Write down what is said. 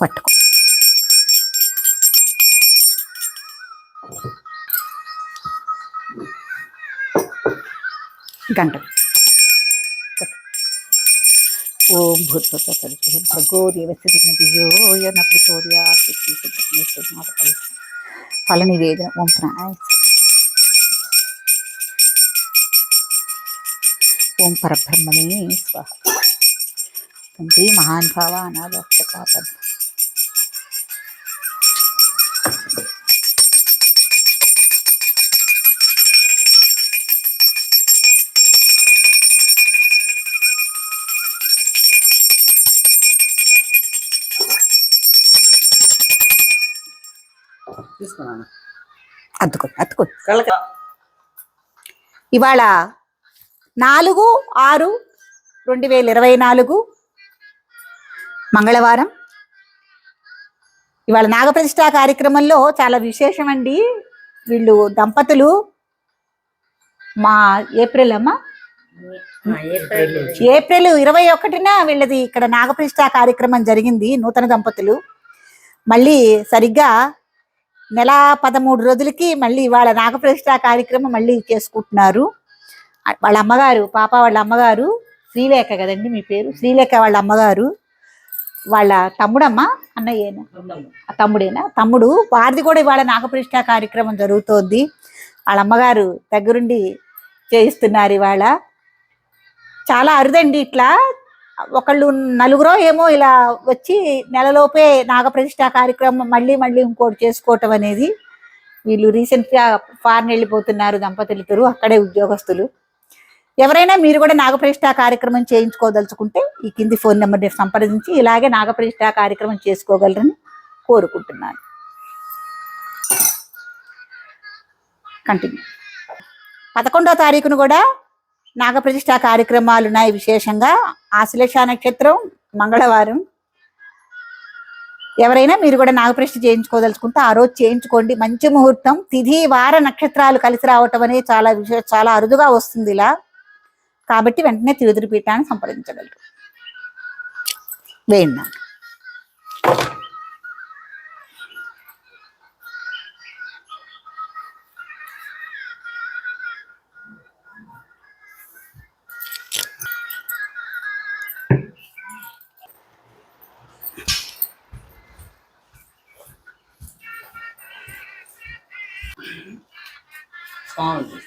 పట్టుకో గంట ఓం భూత్వ గోరి వసతినదియోయన ప్రచోదయా ఫల నివేదన ఓం ప్రాయ ఓం పరబ్రహ్మణే స్వాహ తండ్రి మహాన్ భావ అనాథ తీసుకున్నాను. అద్దుకో అద్దుకో కళ్ళక ఇవాళ నాలుగు ఆరు రెండు వేల ఇరవై నాలుగు మంగళవారం. ఇవాళ నాగప్రతిష్ఠా కార్యక్రమంలో చాలా విశేషం అండి వీళ్ళు దంపతులు మా ఏప్రిల్ అమ్మ? ఏప్రిల్ ఇరవై ఒకటిన వీళ్ళది ఇక్కడ నాగప్రతిష్ఠా కార్యక్రమం జరిగింది నూతన దంపతులు. మళ్ళీ సరిగ్గా నెల పదమూడు రోజులకి మళ్ళీ వాళ్ళ నాగప్రతిష్ఠ కార్యక్రమం మళ్ళీ చేసుకుంటున్నారు. వాళ్ళ అమ్మగారు పాప వాళ్ళ అమ్మగారు శ్రీలేఖ కదండి మీ పేరు? శ్రీలేఖ వాళ్ళ అమ్మగారు వాళ్ళ తమ్ముడమ్మ? అన్నయ్యేనా? తమ్ముడేనా? తమ్ముడు. వారిది కూడా ఇవాళ నాగప్రతిష్ఠ కార్యక్రమం జరుగుతోంది. వాళ్ళ అమ్మగారు దగ్గరుండి చేయిస్తున్నారు ఇవాళ. చాలా అరుదండి ఇట్లా. ఒకళ్ళు నలుగురో ఏమో ఇలా వచ్చి నెలలోపే నాగప్రతిష్ట కార్యక్రమం మళ్ళీ మళ్ళీ ఇంకోటి చేసుకోవటం అనేది వీళ్ళు రీసెంట్గా ఫారెన్ వెళ్ళిపోతున్నారు దంపతులిద్దరు అక్కడే ఉద్యోగస్తులు. ఎవరైనా మీరు కూడా నాగప్రతిష్ట కార్యక్రమం చేయించుకోదలుచుకుంటే ఈ కింది ఫోన్ నెంబర్ని సంప్రదించి ఇలాగే నాగప్రతిష్ట కార్యక్రమం చేసుకోగలరని కోరుకుంటున్నాను. కంటిన్యూ. పదకొండో తారీఖును కూడా నాగప్రతిష్ట కార్యక్రమాలు ఉన్నాయి విశేషంగా ఆశ్లేష నక్షత్రం మంగళవారం. ఎవరైనా మీరు కూడా నాగప్రతిష్ఠ చేయించుకోదలుచుకుంటే ఆ రోజు చేయించుకోండి. మంచి ముహూర్తం తిథి వార నక్షత్రాలు కలిసి రావటం అనేది చాలా విశేష చాలా అరుదుగా వస్తుంది ఇలా. కాబట్టి వెంటనే తిరుదిరి పీఠాన్ని సంప్రదించగలరు. వేయండి 放进